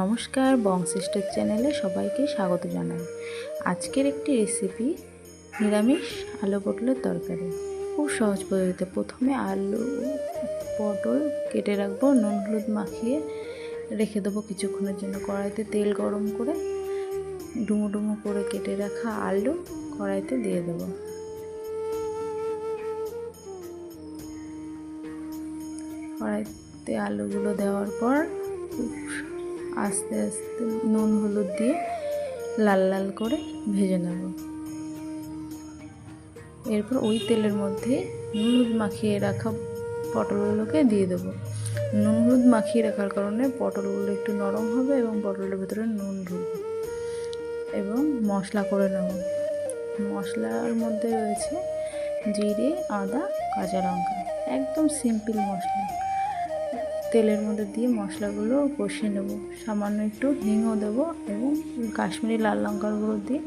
নমস্কার বং চ্যানেলে সবাইকে স্বাগত জানাই। আজকের একটি রেসিপি নিরামিষ আলু পটলের তরকারি। খুব সহজ পদ্ধতিতে প্রথমে আলু, পটল কেটে রাখব, নুন হলুদ মাখিয়ে রেখে দেবো কিছুক্ষণের জন্য। কড়াইতে তেল গরম করে ডুমো ডুমো করে কেটে রাখা আলু কড়াইতে দিয়ে দেবো। কড়াইতে আলুগুলো দেওয়ার পর আস্তে আস্তে নুন হলুদ দিয়ে লাল লাল করে ভেজে নেব। এরপর ওই তেলের মধ্যে নুন হলুদ মাখিয়ে রাখা পটলগুলোকে দিয়ে দেবো। নুন হলুদ মাখিয়ে রাখার কারণে পটলগুলো একটু নরম হবে এবং পটলের ভেতরে নুন ঢুকবে এবং মশলা করে নেব। মশলার মধ্যে রয়েছে জিরে, আদা, কাঁচা লঙ্কা, একদম সিম্পল মশলা। তেলের মধ্যে দিয়ে মশলাগুলো কষিয়ে নেব। সামান্য একটু হিংও দেবো এবং কাশ্মীরি লাল লঙ্কার গুঁড়ো দিয়ে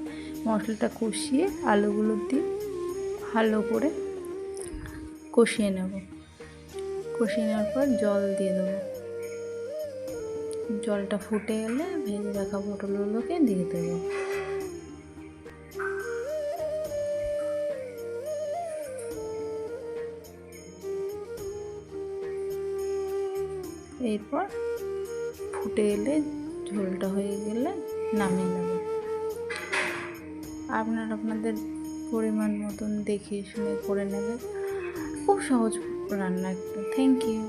মশলাটা কষিয়ে আলুগুলো দিয়ে ভালো করে কষিয়ে নেব। কষিয়ে নেওয়ার পর জল দিয়ে দেবো। জলটা ফুটে গেলে ভেজে রাখা পটলগুলোকে দিয়ে দেবো। এরপর ফুটে এলে ঝোলটা হয়ে গেলে নামিয়ে নেব। আপনার আপনাদের পরিমাণ মতন দেখে শুনে করে নেবেন। খুব সহজ রান্না একটু থ্যাংক ইউ